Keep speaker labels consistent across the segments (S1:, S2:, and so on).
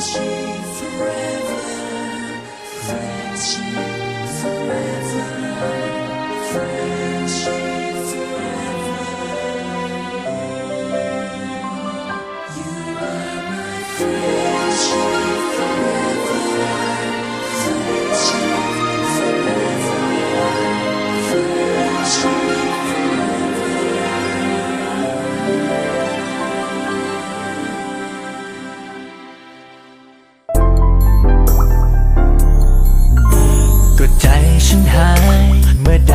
S1: friendship forever, friendship.
S2: ฉันหายเมื่อใด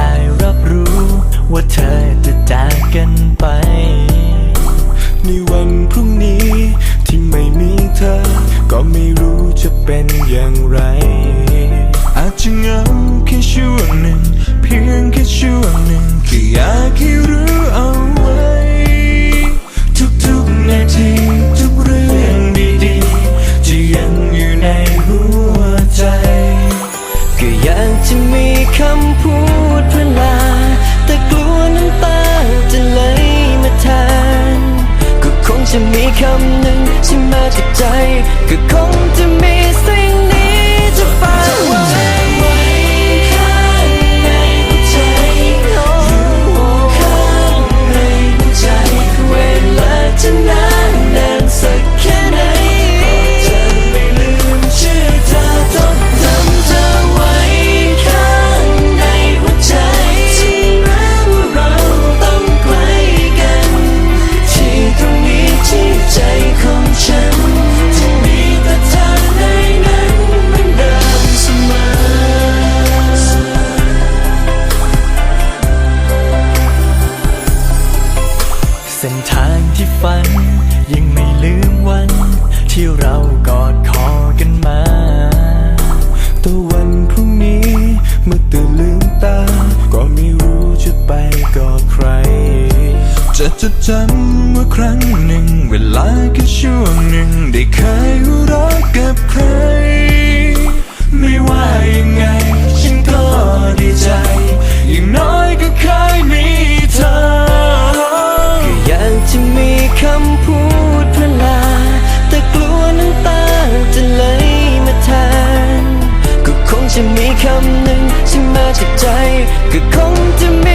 S2: ส้นทางที่ฝัน ยังไม่ลืมวัน ที่เรากอดคอกันมาตัววันพรุ่งนี้เมื่อตื่นลืมตา ก็ไม่รู้จะไปกอดใคร จะจดจำว่าครั้งหนึ่ง เวลาแค่ช่วงหนึ่ง ได้เคยรักกับใคร ไม่ว่ายังไง ฉันก็ดีใจ คำหนึ่งที่มาจากใจก็คงจะมี